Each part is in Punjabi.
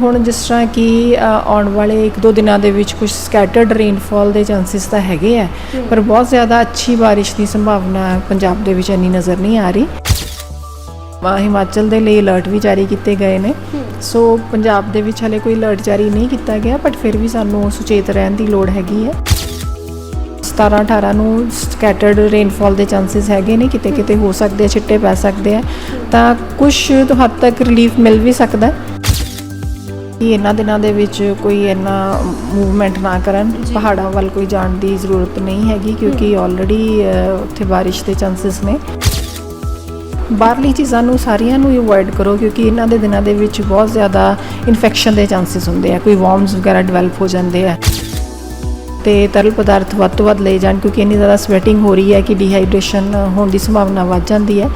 ਹੁਣ ਜਿਸ ਤਰ੍ਹਾਂ ਕਿ ਆਉਣ ਵਾਲੇ 1-2 ਦਿਨਾਂ ਦੇ ਵਿੱਚ ਕੁਝ ਸਕੈਟਰਡ ਰੇਨਫਾਲ ਦੇ ਚਾਂਸਸ ਤਾਂ ਹੈਗੇ ਆ ਪਰ ਬਹੁਤ ਜ਼ਿਆਦਾ ਅੱਛੀ ਬਾਰਿਸ਼ ਦੀ ਸੰਭਾਵਨਾ ਪੰਜਾਬ ਦੇ ਵਿੱਚ ਇੰਨੀ ਨਜ਼ਰ ਨਹੀਂ ਆ ਰਹੀ। ਵਾ ਹਿਮਾਚਲ ਦੇ ਲਈ ਅਲਰਟ ਵੀ ਜਾਰੀ ਕੀਤੇ ਗਏ ਨੇ। ਸੋ ਪੰਜਾਬ ਦੇ ਵਿੱਚ ਹਲੇ ਕੋਈ ਅਲਰਟ ਜਾਰੀ ਨਹੀਂ ਕੀਤਾ ਗਿਆ ਬਟ ਫਿਰ ਵੀ ਸਾਨੂੰ ਸੁਚੇਤ ਰਹਿਣ ਦੀ ਲੋੜ ਹੈਗੀ ਹੈ 17 18 ਨੂੰ ਸਕੈਟਰਡ ਰੇਨਫਾਲ ਦੇ ਚਾਂਸਸ ਹੈਗੇ ਨੇ ਕਿਤੇ ਕਿਤੇ ਹੋ। ਸਕਦੇ ਆ ਛਿੱਟੇ ਪੈ ਸਕਦੇ ਆ। ਤਾਂ ਕੁਝ ਤੋਂ ਹੱਦ ਤੱਕ ਰਿਲੀਫ ਮਿਲ ਵੀ ਸਕਦਾ। ਹੈ ਕਿ ਇਹਨਾਂ ਦਿਨਾਂ ਦੇ ਵਿੱਚ ਕੋਈ ਇੰਨਾ ਮੂਵਮੈਂਟ ਨਾ ਕਰਨ। ਪਹਾੜਾਂ ਵੱਲ ਕੋਈ ਜਾਣ ਦੀ ਜ਼ਰੂਰਤ ਨਹੀਂ ਹੈਗੀ ਕਿਉਂਕਿ ਆਲਰੇਡੀ ਉੱਥੇ ਬਾਰਿਸ਼ ਦੇ ਚਾਂਸਸ ਨੇ। ਬਾਹਰਲੀ ਚੀਜ਼ਾਂ ਨੂੰ ਸਾਰੀਆਂ ਨੂੰ ਅਵੋਇਡ ਕਰੋ ਕਿਉਂਕਿ ਇਹਨਾਂ ਦੇ ਦਿਨਾਂ ਦੇ ਵਿੱਚ ਬਹੁਤ ਜ਼ਿਆਦਾ ਇਨਫੈਕਸ਼ਨ ਦੇ ਚਾਂਸਸ ਹੁੰਦੇ ਆ। ਕੋਈ ਵਰਮਸ ਵਗੈਰਾ ਡਿਵੈਲਪ ਹੋ ਜਾਂਦੇ ਆ। ਤੇ ਤਰਲ ਪਦਾਰਥ ਵੱਧ ਤੋਂ ਵੱਧ ਲੈ ਜਾਣ ਕਿਉਂਕਿ ਇੰਨੀ ਜ਼ਿਆਦਾ ਸਵੈਟਿੰਗ ਹੋ ਰਹੀ ਹੈ ਕਿ ਡੀਹਾਈਡਰੇਸ਼ਨ ਹੋਣ ਦੀ ਸੰਭਾਵਨਾ ਵੱਧ ਜਾਂਦੀ ਹੈ।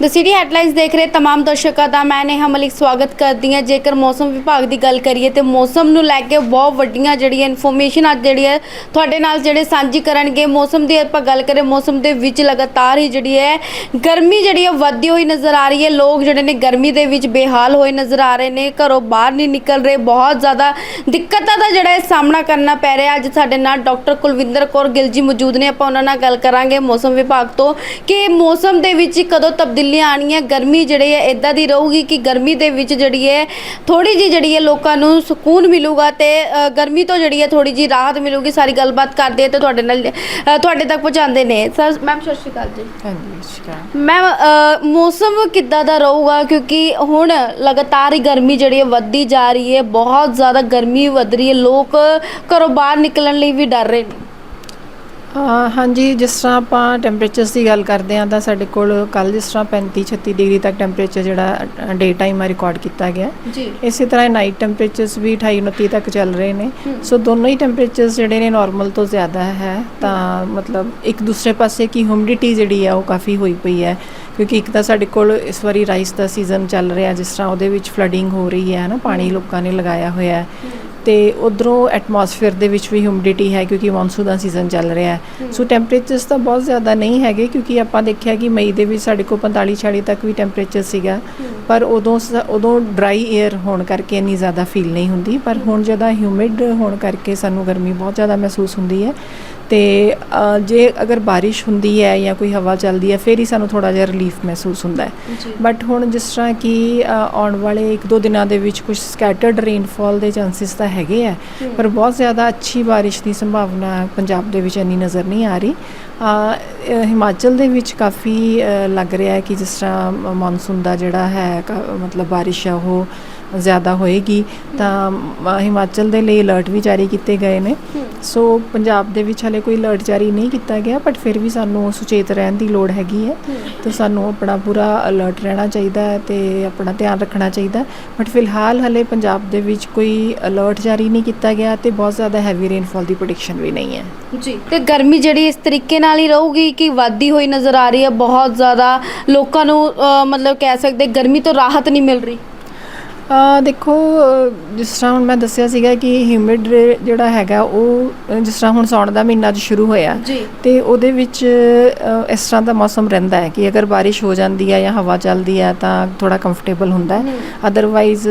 ਦ ਸਿਟੀ ਹੈਡਲਾਈਨਸ ਦੇਖ ਰਹੇ तमाम ਦਰਸ਼ਕਾਂ ਦਾ ਮੈਂ ਨੇਹਾ ਮਲਿਕ ਸਵਾਗਤ ਕਰਦੀ ਹਾਂ ਜੇਕਰ ਮੌਸਮ ਵਿਭਾਗ ਦੀ ਗੱਲ ਕਰੀਏ ਤੇ ਮੌਸਮ ਨੂੰ ਲੈ ਕੇ ਬਹੁਤ ਵੱਡੀਆਂ ਜਿਹੜੀਆਂ ਇਨਫੋਰਮੇਸ਼ਨ ਅੱਜ ਜਿਹੜੀ ਹੈ ਤੁਹਾਡੇ ਨਾਲ ਜਿਹੜੇ ਸਾਂਝੀ ਕਰਨਗੇ ਮੌਸਮ ਦੀ ਆਪਾਂ ਗੱਲ ਕਰੇ ਮੌਸਮ ਦੇ ਵਿੱਚ ਲਗਾਤਾਰ ਹੀ ਜਿਹੜੀ ਹੈ ਗਰਮੀ ਜਿਹੜੀ ਹੈ ਵੱਧਦੀ ਹੋਈ ਨਜ਼ਰ ਆ ਰਹੀ ਹੈ ਲੋਕ ਜਿਹੜੇ ਨੇ ਗਰਮੀ ਦੇ ਵਿੱਚ ਬੇਹਾਲ ਹੋਏ ਨਜ਼ਰ ਆ ਰਹੇ ਨੇ ਘਰੋਂ ਬਾਹਰ ਨਹੀਂ ਨਿਕਲ ਰਹੇ ਬਹੁਤ ਜ਼ਿਆਦਾ ਦਿੱਕਤਾਂ ਦਾ ਜਿਹੜਾ ਹੈ ਸਾਹਮਣਾ ਕਰਨਾ ਪੈ ਰਿਹਾ ਅੱਜ ਸਾਡੇ ਨਾਲ ਡਾਕਟਰ ਕੁਲਵਿੰਦਰ ਕੌਰ ਗਿੱਲ ਜੀ ਮੌਜੂਦ ਨੇ ਆਪਾਂ ਉਹਨਾਂ ਨਾਲ ਗੱਲ ਕਰਾਂਗੇ ਮੌਸਮ ਵਿਭਾਗ ਤੋਂ ਕਿ ਮੌਸਮ ਦੇ ਵਿੱਚ ਕਦੋਂ ਤਬਦੀਲੀਆਂ ਆਣੀਆਂ ਗਰਮੀ ਜਿਹੜੀ ਹੈ ਇਦਾਂ ਦੀ ਰਹੂਗੀ ਕਿ ਗਰਮੀ ਦੇ ਵਿੱਚ ਜਿਹੜੀ ਹੈ ਥੋੜੀ ਜੀ ਜਿਹੜੀ ਹੈ ਲੋਕਾਂ ਨੂੰ ਸਕੂਨ ਮਿਲੂਗਾ ਤੇ ਗਰਮੀ ਤੋਂ ਜਿਹੜੀ ਹੈ ਥੋੜੀ ਜੀ ਰਾਹਤ ਮਿਲੂਗੀ ਸਾਰੀ ਗੱਲਬਾਤ ਕਰਦੇ ਤੇ ਤੁਹਾਡੇ ਨਾਲ ਤੁਹਾਡੇ ਤੱਕ ਪਹੁੰਚਾਉਂਦੇ ਨੇ। ਸਰ ਮੈਮ ਸਤਿ ਸ਼੍ਰੀ ਅਕਾਲ ਜੀ। ਹਾਂਜੀ ਸ਼ਿਕਾਰ ਮੈਮ ਮੌਸਮ ਕਿੱਦਾਂ ਦਾ ਰਹੂਗਾ? ਕਿਉਂਕਿ ਹੁਣ ਲਗਾਤਾਰ ਹੀ ਗਰਮੀ ਜਿਹੜੀ ਹੈ ਵੱਧਦੀ ਜਾ ਰਹੀ ਹੈ ਬਹੁਤ ਜ਼ਿਆਦਾ ਗਰਮੀ ਵੱਧ ਰਹੀ ਹੈ ਲੋਕ ਘਰੋਂ ਬਾਹਰ ਨਿਕਲਣ ਲਈ ਵੀ ਡਰ ਰਹੇ ਨੇ। ਹਾਂਜੀ ਜਿਸ ਤਰ੍ਹਾਂ ਆਪਾਂ ਟੈਂਪਰੇਚਰਸ ਦੀ ਗੱਲ ਕਰਦੇ ਹਾਂ ਤਾਂ ਸਾਡੇ ਕੋਲ ਕੱਲ ਜਿਸ ਤਰ੍ਹਾਂ 35 36 ਡਿਗਰੀ ਤੱਕ ਟੈਂਪਰੇਚਰ ਜਿਹੜਾ ਡੇ ਟਾਈਮ ਆ ਰਿਕਾਰਡ ਕੀਤਾ ਗਿਆ। ਜੀ। ਇਸੇ ਤਰ੍ਹਾਂ ਨਾਈਟ ਟੈਂਪਰੇਚਰਸ ਵੀ 28 29 ਤੱਕ ਚੱਲ ਰਹੇ ਨੇ। ਸੋ ਦੋਨੋਂ ਹੀ ਟੈਂਪਰੇਚਰਸ ਜਿਹੜੇ ਨੇ ਨਾਰਮਲ ਤੋਂ ਜ਼ਿਆਦਾ ਹੈ। ਤਾਂ ਮਤਲਬ ਇੱਕ ਦੂਸਰੇ ਪਾਸੇ ਕੀ ਹਿਊਮਿਡਿਟੀ ਜਿਹੜੀ ਆ ਉਹ ਕਾਫੀ ਹੋਈ ਪਈ ਹੈ। ਕਿਉਂਕਿ ਇੱਕ ਤਾਂ ਸਾਡੇ ਕੋਲ ਇਸ ਵਾਰੀ ਰਾਈਸ ਦਾ ਸੀਜ਼ਨ ਚੱਲ ਰਿਹਾ ਜਿਸ ਤਰ੍ਹਾਂ ਉਹਦੇ ਵਿੱਚ ਫਲੱਡਿੰਗ ਹੋ ਰਹੀ ਹੈ ਨਾ ਪਾਣੀ ਲੋਕਾਂ ਨੇ ਲਗਾਇਆ ਹੋਇਆ ਹੈ। ਤੇ ਉਧਰੋਂ ਐਟਮੋਸਫੇਅਰ ਦੇ ਵਿੱਚ ਵੀ ਹਿਊਮਿਡਿਟੀ ਹੈ ਕਿਉਂਕਿ ਮੌਨਸੂਨ ਦਾ ਸੀਜ਼ਨ ਚੱਲ ਰਿਹਾ ਹੈ। ਸੋ ਟੈਂਪਰੇਚਰਸ ਤਾਂ ਬਹੁਤ ਜ਼ਿਆਦਾ ਨਹੀਂ ਹੈਗੇ ਕਿਉਂਕਿ ਆਪਾਂ ਦੇਖਿਆ ਕਿ ਮਈ ਦੇ ਵਿੱਚ ਸਾਡੇ ਕੋਲ 45 46 ਤੱਕ ਵੀ ਟੈਂਪਰੇਚਰ ਸੀਗਾ। ਪਰ ਉਦੋਂ ਉਦੋਂ ਡਰਾਈ 에ਅਰ ਹੋਣ ਕਰਕੇ ਇੰਨੀ ਜ਼ਿਆਦਾ ਫੀਲ ਨਹੀਂ ਹੁੰਦੀ। ਪਰ ਹੁਣ ਜਦੋਂ ਹਿਊਮਿਡ ਹੋਣ ਕਰਕੇ ਸਾਨੂੰ ਗਰਮੀ ਬਹੁਤ ਜ਼ਿਆਦਾ ਮਹਿਸੂਸ ਹੁੰਦੀ ਹੈ। ਤੇ ਜੇ ਅਗਰ ਬਾਰਿਸ਼ ਹੁੰਦੀ ਹੈ ਜਾਂ ਕੋਈ ਹਵਾ ਚੱਲਦੀ ਹੈ ਫਿਰ ਹੀ ਸਾਨੂੰ ਥੋੜਾ ਜਿਹਾ ਰਿਲੀਫ ਮਹਿਸੂਸ ਹੁੰਦਾ ਹੈ। ਬਟ ਹੁਣ ਜਿਸ ਤਰ੍ਹਾਂ ਕਿ ਆਉਣ ਵਾਲੇ 1-2 ਦਿਨਾਂ ਦੇ ਵਿੱਚ ਕੁਝ ਸਕੈਟਰਡ ਰੇਨਫਾਲ ਦੇ ਚਾਂਸਸ ਤਾਂ ਹੈਗੇ ਆ ਪਰ ਬਹੁਤ ਜ਼ਿਆਦਾ ਅੱਛੀ ਬਾਰਿਸ਼ ਦੀ ਸੰਭਾਵਨਾ ਪੰਜਾਬ ਦੇ ਵਿੱਚ ਇੰਨੀ ਨਜ਼ਰ ਨਹੀਂ ਆ ਰਹੀ। ਹਿਮਾਚਲ ਦੇ ਵਿੱਚ ਕਾਫੀ ਲੱਗ ਰਿਹਾ ਹੈ ਕਿ ਜਿਸ ਤਰ੍ਹਾਂ ਮੌਨਸੂਨ ਦਾ ਜਿਹੜਾ ਹੈ ਮਤਲਬ ਬਾਰਿਸ਼ ਆ ਉਹ ਜ਼ਿਆਦਾ ਹੋਏਗੀ ਤਾਂ ਹਿਮਾਚਲ ਦੇ ਲਈ ਅਲਰਟ ਵੀ ਜਾਰੀ ਕੀਤੇ ਗਏ ਨੇ। ਸੋ ਪੰਜਾਬ ਦੇ ਵਿੱਚ ਹਲੇ ਕੋਈ ਅਲਰਟ ਜਾਰੀ ਨਹੀਂ ਕੀਤਾ ਗਿਆ ਬਟ ਫਿਰ ਵੀ ਸਾਨੂੰ ਸੁਚੇਤ ਰਹਿਣ ਦੀ ਲੋੜ ਹੈਗੀ ਹੈ। ਤੇ ਸਾਨੂੰ ਆਪਣਾ ਪੂਰਾ ਅਲਰਟ ਰਹਿਣਾ ਚਾਹੀਦਾ ਹੈ ਤੇ ਆਪਣਾ ਧਿਆਨ ਰੱਖਣਾ ਚਾਹੀਦਾ ਬਟ ਫਿਲਹਾਲ ਹਲੇ ਪੰਜਾਬ ਦੇ ਵਿੱਚ ਕੋਈ ਅਲਰਟ ਜਾਰੀ ਨਹੀਂ ਕੀਤਾ ਗਿਆ ਤੇ ਬਹੁਤ ਜ਼ਿਆਦਾ ਹੈਵੀ ਰੇਨਫਾਲ ਦੀ ਪ੍ਰੈਡਿਕਸ਼ਨ ਵੀ ਨਹੀਂ ਹੈ। ਜੀ। ਤੇ ਗਰਮੀ ਜਿਹੜੀ ਇਸ ਤਰੀਕੇ ਨਾਲ ਹੀ ਰਹੂਗੀ ਕਿ ਵੱਧਦੀ ਹੋਈ ਨਜ਼ਰ ਆ ਰਹੀ ਹੈ ਬਹੁਤ ਜ਼ਿਆਦਾ ਲੋਕਾਂ ਨੂੰ ਮਤਲਬ ਕਹਿ ਸਕਦੇ ਗਰਮੀ ਤੋਂ ਰਾਹਤ ਨਹੀਂ ਮਿਲ ਰਹੀ। ਦੇਖੋ ਜਿਸ ਤਰ੍ਹਾਂ ਹੁਣ ਮੈਂ ਦੱਸਿਆ ਸੀਗਾ ਕਿ ਹਿਊਮਿਡ ਜਿਹੜਾ ਹੈਗਾ ਉਹ ਜਿਸ ਤਰ੍ਹਾਂ ਹੁਣ ਸਾਉਣ ਦਾ ਮਹੀਨਾ ਅੱਜ ਸ਼ੁਰੂ ਹੋਇਆ ਜੀ। ਤੇ ਉਹਦੇ ਵਿੱਚ ਇਸ ਤਰ੍ਹਾਂ ਦਾ ਮੌਸਮ ਰਹਿੰਦਾ ਹੈ ਕਿ ਅਗਰ ਬਾਰਿਸ਼ ਹੋ ਜਾਂਦੀ ਹੈ ਜਾਂ ਹਵਾ ਚੱਲਦੀ ਹੈ ਤਾਂ ਥੋੜਾ ਕੰਫਰਟੇਬਲ ਹੁੰਦਾ ਹੈ। ਅਦਰਵਾਈਜ਼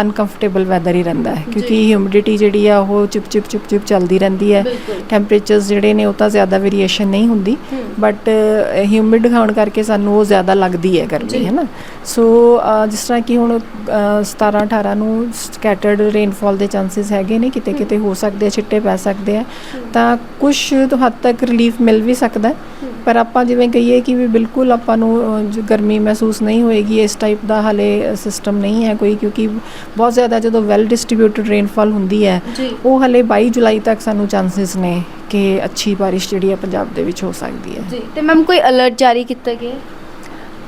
ਅਨਕੰਫਰਟੇਬਲ ਵੈਦਰ ਹੀ ਰਹਿੰਦਾ ਹੈ ਕਿਉਂਕਿ ਹਿਊਮਿਡਿਟੀ ਜਿਹੜੀ ਆ ਉਹ ਚਿਪ ਚਿਪ ਚਿਪ ਚਿਪ ਚੱਲਦੀ ਰਹਿੰਦੀ ਹੈ। ਟੈਂਪਰੇਚਰਸ ਜਿਹੜੇ ਨੇ ਉਹ ਤਾਂ ਜ਼ਿਆਦਾ ਵੇਰੀਏਸ਼ਨ ਨਹੀਂ ਹੁੰਦੀ ਬਟ ਹਿਊਮਿਡ ਹੋਣ ਕਰਕੇ ਸਾਨੂੰ ਉਹ ਜ਼ਿਆਦਾ ਲੱਗਦੀ ਹੈ ਗਰਮੀ ਹੈ ਨਾ? ਸੋ ਜਿਸ ਤਰ੍ਹਾਂ ਕਿ ਹੁਣ 17 18 ਨੂੰ ਸਕੈਟਰਡ ਰੇਨਫਾਲ ਦੇ ਚਾਂਸਸ ਹੈਗੇ ਨੇ ਕਿਤੇ ਕਿਤੇ ਹੋ ਸਕਦੇ ਆ ਛਿੱਟੇ ਪੈ ਸਕਦੇ ਆ ਤਾਂ ਕੁਝ ਤੋਂ ਹੱਦ ਤੱਕ ਰਿਲੀਫ ਮਿਲ ਵੀ ਸਕਦਾ। ਪਰ ਆਪਾਂ ਜਿਵੇਂ ਕਹੀਏ ਕਿ ਵੀ ਬਿਲਕੁਲ ਆਪਾਂ ਨੂੰ ਗਰਮੀ ਮਹਿਸੂਸ ਨਹੀਂ ਹੋਏਗੀ ਇਸ ਟਾਈਪ ਦਾ ਹਲੇ ਸਿਸਟਮ ਨਹੀਂ ਹੈ ਕੋਈ ਕਿਉਂਕਿ ਬਹੁਤ ਜ਼ਿਆਦਾ ਜਦੋਂ ਵੈਲ ਡਿਸਟ੍ਰੀਬਿਊਟਡ ਰੇਨਫਾਲ ਹੁੰਦੀ ਹੈ ਉਹ ਹਲੇ 22 ਜੁਲਾਈ ਤੱਕ ਸਾਨੂੰ ਚਾਂਸਸ ਨੇ ਕਿ ਅੱਛੀ ਬਾਰਿਸ਼ ਜਿਹੜੀ ਹੈ ਪੰਜਾਬ ਦੇ ਵਿੱਚ ਹੋ ਸਕਦੀ ਹੈ ਜੀ ਤੇ ਮੈਮ ਕੋਈ ਅਲਰਟ ਜਾਰੀ ਕੀਤਾ ਗਿਆ?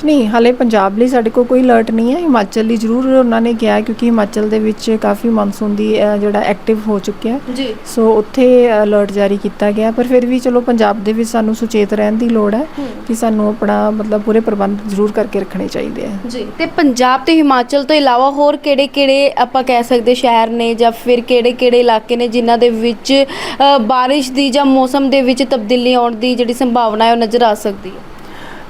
ਨਹੀਂ ਹਲੇ ਪੰਜਾਬ ਲਈ ਸਾਡੇ ਕੋਲ ਕੋਈ ਅਲਰਟ ਨਹੀਂ ਹੈ। ਹਿਮਾਚਲ ਲਈ ਜ਼ਰੂਰ ਉਹਨਾਂ ਨੇ ਕਿਹਾ ਕਿਉਂਕਿ ਹਿਮਾਚਲ ਦੇ ਵਿੱਚ ਕਾਫੀ ਮੌਨਸੂਨ ਦੀ ਅ, ਜਿਹੜਾ ਐਕਟਿਵ ਹੋ ਚੁੱਕਿਆ ਜੀ। ਸੋ ਉੱਥੇ ਅਲਰਟ ਜਾਰੀ ਕੀਤਾ ਗਿਆ। ਪਰ ਫਿਰ ਵੀ ਚਲੋ ਪੰਜਾਬ ਦੇ ਵਿੱਚ ਸਾਨੂੰ ਸੁਚੇਤ ਰਹਿਣ ਦੀ ਲੋੜ ਹੈ ਕਿ ਸਾਨੂੰ ਆਪਣਾ ਮਤਲਬ ਪੂਰੇ ਪ੍ਰਬੰਧ ਜ਼ਰੂਰ ਕਰਕੇ ਰੱਖਣੇ ਚਾਹੀਦੇ ਆ ਜੀ। ਤੇ ਪੰਜਾਬ ਤੇ ਹਿਮਾਚਲ ਤੋਂ ਇਲਾਵਾ ਹੋਰ ਕਿਹੜੇ-ਕਿਹੜੇ ਆਪਾਂ ਕਹਿ ਸਕਦੇ ਸ਼ਹਿਰ ਨੇ ਜਾਂ ਫਿਰ ਕਿਹੜੇ-ਕਿਹੜੇ ਇਲਾਕੇ ਨੇ ਜਿਨ੍ਹਾਂ ਦੇ ਵਿੱਚ ਅ, ਬਾਰਿਸ਼ ਦੀ ਜਾਂ ਮੌਸਮ ਦੇ ਵਿੱਚ ਤਬਦੀਲੀ ਆਉਣ ਦੀ ਜਿਹੜੀ ਸੰਭਾਵਨਾ ਹੈ ਉਹ ਨਜ਼ਰ ਆ ਸਕਦੀ ਹੈ?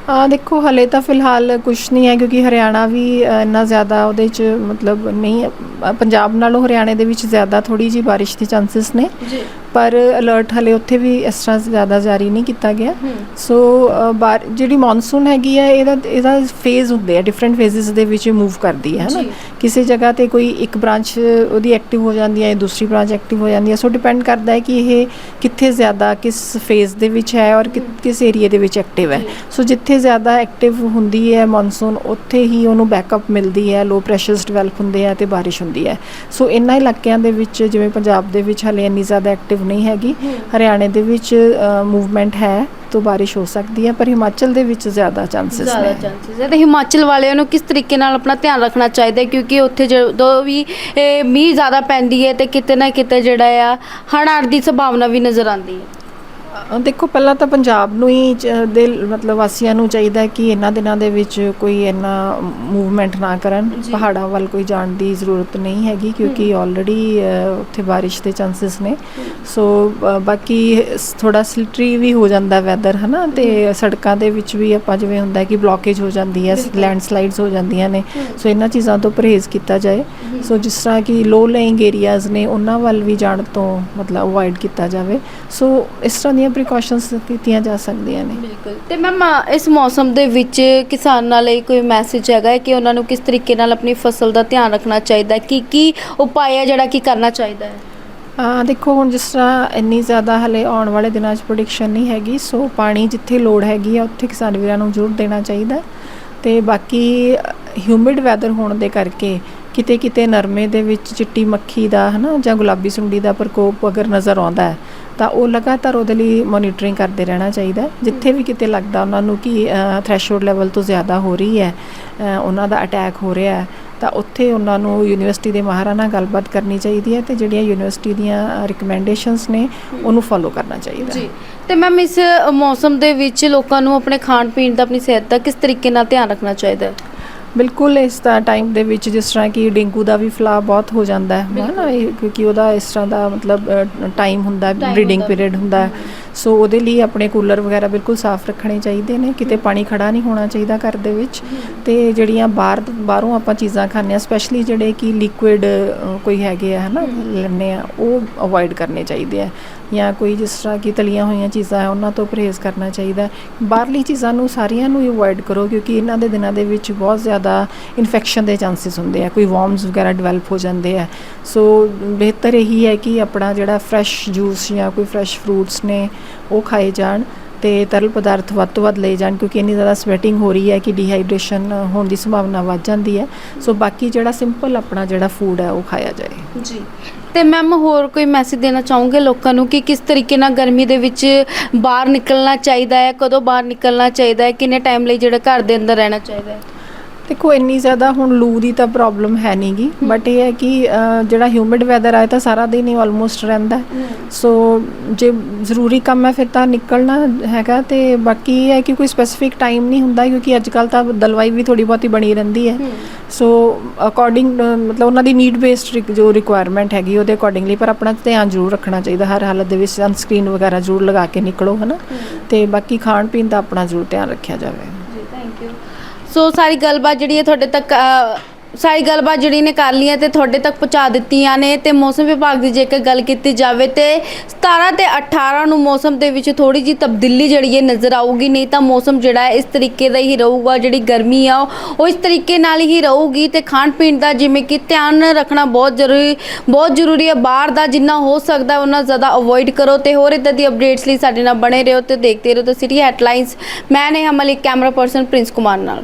ਆ ਦੇਖੋ, ਹਲੇ ਤਾਂ ਫਿਲਹਾਲ ਕੁਝ ਨਹੀਂ ਹੈ, ਕਿਉਂਕਿ ਹਰਿਆਣਾ ਵੀ ਇੰਨਾ ਜ਼ਿਆਦਾ ਉਹਦੇ ਚ ਮਤਲਬ ਨਹੀਂ ਪੰਜਾਬ ਨਾਲੋਂ ਹਰਿਆਣੇ ਦੇ ਵਿੱਚ ਜ਼ਿਆਦਾ ਥੋੜੀ ਜੀ ਬਾਰਿਸ਼ ਦੇ ਚਾਂਸਸ ਨੇ। ਜੀ। ਪਰ ਅਲਰਟ ਹਲੇ ਉੱਥੇ ਵੀ ਇਸ ਤਰ੍ਹਾਂ ਜ਼ਿਆਦਾ ਜਾਰੀ ਨਹੀਂ ਕੀਤਾ ਗਿਆ। ਸੋ ਬਾਰ- ਜਿਹੜੀ ਮੌਨਸੂਨ ਹੈਗੀ ਹੈ ਇਹਦਾ ਇਹਦਾ ਫੇਜ਼ ਹੁੰਦੇ ਆ ਡਿਫਰੈਂਟ ਫੇਜ਼ਸ ਦੇ ਵਿੱਚ ਮੂਵ ਕਰਦੀ ਹੈ ਹਨਾ। ਕਿਸੇ ਜਗ੍ਹਾ ਤੇ ਕੋਈ ਇੱਕ ਬ੍ਰਾਂਚ ਉਹਦੀ ਐਕਟਿਵ ਹੋ ਜਾਂਦੀ ਹੈ ਦੂਸਰੀ ਬ੍ਰਾਂਚ ਐਕਟਿਵ ਹੋ ਜਾਂਦੀ ਹੈ ਸੋ ਡਿਪੈਂਡ ਕਰਦਾ ਹੈ ਕਿ ਇਹ ਕਿੱਥੇ ਜ਼ਿਆਦਾ ਕਿਸ ਫੇਜ਼ ਦੇ ਵਿੱਚ ਹੈ ਔਰ ਕਿਸ ਏਰੀਆ ਦੇ ਵਿੱਚ ਐਕਟਿਵ ਹੈ। ਸੋ ਜਿੱਥੇ ਜ਼ਿਆਦਾ ਐਕਟਿਵ ਹੁੰਦੀ ਹੈ ਮੌਨਸੂਨ ਉੱਥੇ ਹੀ ਉਹਨੂੰ ਬੈਕਅਪ ਮਿਲਦੀ ਹੈ ਲੋ ਪ੍ਰੈਸ਼ਰਸ ਡਿਵੈਲਪ ਹੁੰਦੇ ਆ ਤੇ ਬਾਰਿਸ਼ ਹੁੰਦੀ ਹੈ। ਸੋ ਇਨ੍ਹਾਂ ਇਲਾਕਿਆਂ ਦੇ ਵਿੱਚ ਜਿਵੇਂ ਪੰਜਾਬ ਦੇ ਵਿੱਚ ਹਲੇ ਇੰਨੀ ਜ਼ਿਆਦਾ ਐਕਟਿਵ ਨਹੀਂ ਹੈਗੀ। ਹਰਿਆਣੇ ਦੇ ਵਿੱਚ ਮੂਵਮੈਂਟ ਹੈ ਤੋਂ ਬਾਰਿਸ਼ ਹੋ ਸਕਦੀ ਹੈ ਪਰ ਹਿਮਾਚਲ ਦੇ ਵਿੱਚ ਜ਼ਿਆਦਾ ਚਾਂਸਸ ਜ਼ਿਆਦਾ ਨੇ। ਚਾਂਸਸ ਹੈ। ਤੇ ਹਿਮਾਚਲ ਵਾਲਿਆਂ ਨੂੰ ਕਿਸ ਤਰੀਕੇ ਨਾਲ ਆਪਣਾ ਧਿਆਨ ਰੱਖਣਾ ਚਾਹੀਦਾ ਹੈ? ਕਿਉਂਕਿ ਉੱਥੇ ਜਦੋਂ ਵੀ ਮੀਂਹ ਜ਼ਿਆਦਾ ਪੈਂਦੀ ਹੈ ਤੇ ਕਿਤੇ ਨਾ ਕਿਤੇ ਜਿਹੜਾ ਆ ਹੜ੍ਹ ਆਉਣ ਦੀ ਸੰਭਾਵਨਾ ਵੀ ਨਜ਼ਰ ਆਉਂਦੀ ਹੈ। ਦੇਖੋ ਪਹਿਲਾਂ ਤਾਂ ਪੰਜਾਬ ਨੂੰ ਹੀ ਦੇ ਮਤਲਬ ਵਾਸੀਆਂ ਨੂੰ ਚਾਹੀਦਾ ਕਿ ਇਹਨਾਂ ਦਿਨਾਂ ਦੇ ਵਿੱਚ ਕੋਈ ਇੰਨਾ ਮੂਵਮੈਂਟ ਨਾ ਕਰਨ। ਪਹਾੜਾਂ ਵੱਲ ਕੋਈ ਜਾਣ ਦੀ ਜ਼ਰੂਰਤ ਨਹੀਂ ਹੈਗੀ ਕਿਉਂਕਿ ਆਲਰੇਡੀ ਉੱਥੇ ਬਾਰਿਸ਼ ਦੇ ਚਾਂਸਸ ਨੇ। ਸੋ ਬਾਕੀ ਥੋੜਾ ਸਲਿਟਰੀ ਵੀ ਹੋ ਜਾਂਦਾ ਵੈਦਰ ਹਨਾ? ਤੇ ਸੜਕਾਂ ਦੇ ਵਿੱਚ ਵੀ ਆਪਾਂ ਜਿਵੇਂ ਹੁੰਦਾ ਕਿ ਬਲੌਕੇਜ ਹੋ ਜਾਂਦੀ ਹੈ। ਲੈਂਡਸਲਾਈਡਸ ਹੋ ਜਾਂਦੀਆਂ ਨੇ। ਸੋ ਇਹਨਾਂ ਚੀਜ਼ਾਂ ਤੋਂ ਪਰਹੇਜ਼ ਕੀਤਾ ਜਾਏ। ਸੋ ਜਿਸ ਤਰ੍ਹਾਂ ਕਿ ਲੋ ਲੇਇੰਗ ਏਰੀਆਜ਼ ਨੇ ਉਹਨਾਂ ਵੱਲ ਵੀ ਜਾਣ ਤੋਂ ਮਤਲਬ ਅਵੋਇਡ ਕੀਤਾ ਜਾਵੇ। ਸੋ ਇਸ ਤਰ੍ਹਾਂ ਦੀਆਂ ਪ੍ਰੀਕਾਸ਼ਨਸ ਕੀਤੀਆਂ ਜਾ ਸਕਦੀਆਂ ਨੇ। ਬਿਲਕੁਲ। ਤੇ ਮੈਮ ਇਸ ਮੌਸਮ ਦੇ ਵਿੱਚ ਕਿਸਾਨਾਂ ਲਈ ਕੋਈ ਮੈਸੇਜ ਹੈਗਾ ਹੈ ਕਿ ਉਹਨਾਂ ਨੂੰ ਕਿਸ ਤਰੀਕੇ ਨਾਲ ਆਪਣੀ ਫਸਲ ਦਾ ਧਿਆਨ ਰੱਖਣਾ ਚਾਹੀਦਾ ਹੈ? ਕੀ ਕੀ ਉਪਾਅ ਹੈ ਜਿਹੜਾ ਕੀ ਕਰਨਾ ਚਾਹੀਦਾ ਹੈ? ਆ ਦੇਖੋ ਹੁਣ ਜਿਸ ਤਰ੍ਹਾਂ ਇੰਨੀ ਜ਼ਿਆਦਾ ਹਲੇ ਆਉਣ ਵਾਲੇ ਦਿਨਾਂ 'ਚ ਪ੍ਰੈਡਿਕਸ਼ਨ ਨਹੀਂ ਹੈਗੀ ਸੋ ਪਾਣੀ ਜਿੱਥੇ ਲੋੜ ਹੈਗੀ ਆ ਉੱਥੇ ਕਿਸਾਨ ਵੀਰਾਂ ਨੂੰ ਜ਼ਰੂਰ ਦੇਣਾ ਚਾਹੀਦਾ ਤੇ ਬਾਕੀ ਹਿਊਮਿਡ ਵੈਦਰ ਹੋਣ ਦੇ ਕਰਕੇ ਕਿਤੇ ਕਿਤੇ ਨਰਮੇ ਦੇ ਵਿੱਚ ਚਿੱਟੀ ਮੱਖੀ ਦਾ ਹਨਾ ਜਾਂ ਗੁਲਾਬੀ ਸੁੰਡੀ ਦਾ ਪ੍ਰਕੋਪ ਅਗਰ ਨਜ਼ਰ ਆਉਂਦਾ ਹੈ ਤਾਂ ਉਹ ਲਗਾਤਾਰ ਉਹਦੇ ਲਈ ਮੋਨੀਟਰਿੰਗ ਕਰਦੇ ਰਹਿਣਾ ਚਾਹੀਦਾ ਜਿੱਥੇ ਵੀ ਕਿਤੇ ਲੱਗਦਾ ਉਹਨਾਂ ਨੂੰ ਕਿ ਥ੍ਰੈਸ਼ੋਲਡ ਲੈਵਲ ਤੋਂ ਜ਼ਿਆਦਾ ਹੋ ਰਹੀ ਹੈ ਉਹਨਾਂ ਦਾ ਅਟੈਕ ਹੋ ਰਿਹਾ ਹੈ, ਤਾਂ ਉੱਥੇ ਉਹਨਾਂ ਨੂੰ ਯੂਨੀਵਰਸਿਟੀ ਦੇ ਮਾਹਰਾਂ ਨਾਲ ਗੱਲਬਾਤ ਕਰਨੀ ਚਾਹੀਦੀ ਹੈ ਤੇ ਜਿਹੜੀਆਂ ਯੂਨੀਵਰਸਿਟੀ ਦੀਆਂ ਰਿਕਮੈਂਡੇਸ਼ਨਸ ਨੇ, ਉਹਨੂੰ ਫੋਲੋ ਕਰਨਾ ਚਾਹੀਦਾ ਜੀ। ਤੇ ਮੈਮ ਇਸ ਮੌਸਮ ਦੇ ਵਿੱਚ ਲੋਕਾਂ ਨੂੰ ਆਪਣੇ ਖਾਣ ਪੀਣ ਦਾ ਆਪਣੀ ਸਿਹਤ ਦਾ ਕਿਸ ਤਰੀਕੇ ਨਾਲ ਧਿਆਨ ਰੱਖਣਾ ਚਾਹੀਦਾ ਹੈ? ਬਿਲਕੁਲ ਇਸ ਦਾ ਟਾਈਮ ਦੇ ਵਿੱਚ ਜਿਸ ਤਰ੍ਹਾਂ ਕਿ ਡੇਂਗੂ ਦਾ ਵੀ ਫੈਲਾਅ ਬਹੁਤ ਹੋ ਜਾਂਦਾ ਹੈ। ਹਨਾ ਕਿਉਂਕਿ ਉਹਦਾ ਇਸ ਤਰ੍ਹਾਂ ਦਾ ਮਤਲਬ ਟਾਈਮ ਹੁੰਦਾ ਹੈ ਬਰੀਡਿੰਗ। ਪੀਰੀਅਡ ਹੁੰਦਾ ਹੈ। ਸੋ ਉਹਦੇ ਲਈ ਆਪਣੇ ਕੂਲਰ ਵਗੈਰਾ ਬਿਲਕੁਲ ਸਾਫ਼ ਰੱਖਣੇ ਚਾਹੀਦੇ ਨੇ ਕਿਤੇ ਪਾਣੀ ਖੜਾ ਨਹੀਂ ਹੋਣਾ ਚਾਹੀਦਾ ਘਰ ਦੇ ਵਿੱਚ। ਤੇ ਜਿਹੜੀਆਂ ਬਾਹਰ ਬਾਹਰੋਂ ਆਪਾਂ ਚੀਜ਼ਾਂ ਖਾਂਦੇ ਆ ਸਪੈਸ਼ਲੀ ਜਿਹੜੇ ਕਿ ਲਿਕੁਇਡ ਕੋਈ ਹੈਗੇ ਆ ਹਨਾ ਲੈਂਦੇ ਆ ਉਹ ਅਵੋਇਡ ਕਰਨੇ ਚਾਹੀਦੇ ਆ। ਜਾਂ ਕੋਈ ਜਿਸ ਤਰ੍ਹਾਂ ਕਿ ਤਲੀਆਂ ਹੋਈਆਂ ਚੀਜ਼ਾਂ ਹੈ, ਉਹਨਾਂ ਤੋਂ ਪਰਹੇਜ਼ ਕਰਨਾ ਚਾਹੀਦਾ ਬਾਹਰਲੀ ਚੀਜ਼ਾਂ ਨੂੰ ਸਾਰੀਆਂ ਨੂੰ ਅਵੋਇਡ ਕਰੋ, ਕਿਉਂਕਿ ਇਹਨਾਂ ਦੇ ਦਿਨਾਂ ਦੇ ਵਿੱਚ ਬਹੁਤ ਜ਼ਿਆਦਾ ਇਨਫੈਕਸ਼ਨ ਦੇ ਚਾਂਸਸ ਹੁੰਦੇ ਆ। ਕੋਈ ਵਰਮਸ ਵਗੈਰਾ ਡਿਵੈਲਪ ਹੋ ਜਾਂਦੇ ਆ। ਸੋ ਬਿਹਤਰ ਇਹੀ ਹੈ ਕਿ ਆਪਣਾ ਜਿਹੜਾ ਫਰੈਸ਼ ਜੂਸ ਜਾਂ ਕੋਈ ਫਰੈਸ਼ ਫਰੂਟਸ ਨੇ, ਉਹ ਖਾਏ ਜਾਣ ਤੇ ਤਰਲ ਪਦਾਰਥ ਵੱਧ ਤੋਂ ਵੱਧ ਲਏ ਜਾਣ, ਕਿਉਂਕਿ ਇੰਨੀ ਜ਼ਿਆਦਾ ਸਵੈਟਿੰਗ ਹੋ ਰਹੀ ਹੈ ਕਿ ਡੀਹਾਈਡਰੇਸ਼ਨ ਹੋਣ ਦੀ ਸੰਭਾਵਨਾ ਵੱਧ ਜਾਂਦੀ ਹੈ। ਸੋ ਬਾਕੀ ਜਿਹੜਾ ਸਿੰਪਲ ਆਪਣਾ ਜਿਹੜਾ ਫੂਡ ਹੈ, ਉਹ ਖਾਇਆ ਜਾਏ। ਜੀ। ਤੇ ਮੈਮ ਹੋਰ ਕੋਈ ਮੈਸੇਜ ਦੇਣਾ ਚਾਹੋਗੇ ਲੋਕਾਂ ਨੂੰ ਕਿ ਕਿਸ ਤਰੀਕੇ ਨਾਲ ਗਰਮੀ ਦੇ ਵਿੱਚ ਬਾਹਰ ਨਿਕਲਣਾ ਚਾਹੀਦਾ ਹੈ, ਕਦੋਂ ਬਾਹਰ ਨਿਕਲਣਾ ਚਾਹੀਦਾ ਹੈ, ਕਿੰਨੇ ਟਾਈਮ ਲਈ ਜਿਹੜਾ ਘਰ ਦੇ ਅੰਦਰ ਰਹਿਣਾ ਚਾਹੀਦਾ ਹੈ? ਦੇਖੋ ਇੰਨੀ ਜ਼ਿਆਦਾ ਹੁਣ ਲੂ ਦੀ ਤਾਂ ਪ੍ਰੋਬਲਮ ਹੈ ਨਹੀਂਗੀ ਬਟ ਇਹ ਹੈ ਕਿ ਜਿਹੜਾ ਹਿਊਮਿਡ ਵੈਦਰ ਆਏ ਤਾਂ ਸਾਰਾ ਦਿਨ ਹੀ ਆਲਮੋਸਟ ਰਹਿੰਦਾ। ਸੋ ਜੇ ਜ਼ਰੂਰੀ ਕੰਮ ਹੈ ਫਿਰ ਤਾਂ ਨਿਕਲਣਾ ਹੈਗਾ ਤੇ ਬਾਕੀ ਇਹ ਹੈ ਕਿ ਕੋਈ ਸਪੈਸੀਫਿਕ ਟਾਈਮ ਨਹੀਂ ਹੁੰਦਾ ਕਿਉਂਕਿ ਅੱਜ ਕੱਲ ਤਾਂ ਦਲਵਾਈ ਵੀ ਥੋੜੀ ਬਹੁਤੀ ਬਣੀ ਰਹਿੰਦੀ ਹੈ। ਸੋ ਅਕੋਰਡਿੰਗ ਮਤਲਬ ਉਹਨਾਂ ਦੀ ਨੀਡ ਬੇਸਡ ਜੋ ਰਿਕੁਆਇਰਮੈਂਟ ਹੈਗੀ ਉਹਦੇ ਅਕੋਰਡਿੰਗਲੀ ਪਰ ਆਪਣਾ ਧਿਆਨ ਜ਼ਰੂਰ ਰੱਖਣਾ ਚਾਹੀਦਾ ਹਰ ਹਾਲਤ ਦੇ ਵਿੱਚ ਸਨਸਕ੍ਰੀਨ ਵਗੈਰਾ ਜ਼ਰੂਰ ਲਗਾ ਕੇ ਨਿਕਲੋ ਹਨਾ। ਤੇ ਬਾਕੀ ਖਾਣ ਪੀਣ ਦਾ ਆਪਣਾ ਜ਼ਰੂਰ ਧਿਆਨ ਰੱਖਿਆ ਜਾਵੇ। ਜੀ ਥੈਂਕ ਯੂ ਸੋ ਸਾਰੀ ਗੱਲਬਾਤ ਜਿਹੜੀ ਹੈ ਤੁਹਾਡੇ ਤੱਕ ਸਾਰੀ ਗੱਲਬਾਤ ਜਿਹੜੀ ਨੇ ਕਰ ਲਈ ਹੈ ਤੇ ਤੁਹਾਡੇ ਤੱਕ ਪਹੁੰਚਾ ਦਿੱਤੀਆਂ ਨੇ ਤੇ ਮੌਸਮ ਵਿਭਾਗ ਦੀ ਜੇਕਰ ਗੱਲ ਕੀਤੀ ਜਾਵੇ ਤੇ 17 ਤੇ 18 ਨੂੰ ਮੌਸਮ ਦੇ ਵਿੱਚ ਥੋੜੀ ਜੀ ਤਬਦੀਲੀ ਜਿਹੜੀ ਹੈ ਨਜ਼ਰ ਆਊਗੀ, ਨਹੀਂ ਤਾਂ ਮੌਸਮ ਜਿਹੜਾ ਹੈ ਇਸ ਤਰੀਕੇ ਦਾ ਹੀ ਰਹੂਗਾ, ਜਿਹੜੀ ਗਰਮੀ ਆ ਉਹ- ਉਹ ਇਸ ਤਰੀਕੇ ਨਾਲ ਹੀ ਰਹੂਗੀ ਤੇ ਖਾਣ ਪੀਣ ਦਾ ਜਿਵੇਂ ਕਿ ਧਿਆਨ ਰੱਖਣਾ ਬਹੁਤ ਜ਼ਰੂਰੀ ਬਹੁਤ ਜ਼ਰੂਰੀ ਹੈ, ਬਾਹਰ ਦਾ ਜਿੰਨਾ ਹੋ ਸਕਦਾ ਉਹਨਾਂ ਜ਼ਿਆਦਾ ਅਵੋਇਡ ਕਰੋ ਤੇ ਹੋਰ ਇਦਾਂ ਦੀ ਅਪਡੇਟਸ ਲਈ ਸਾਡੇ ਨਾਲ ਬਣੇ ਰਹੋ ਤੇ ਦੇਖਦੇ ਰਹੋ ਤੇ ਸਿਟੀ ਹੈਡਲਾਈਨਸ ਮੈਂ ਨੇ ਹਮਲ ਇੱਕ ਕੈਮਰਾ ਪਰਸਨ ਪ੍ਰਿੰਸ ਕੁਮਾਰ ਨਾਲ।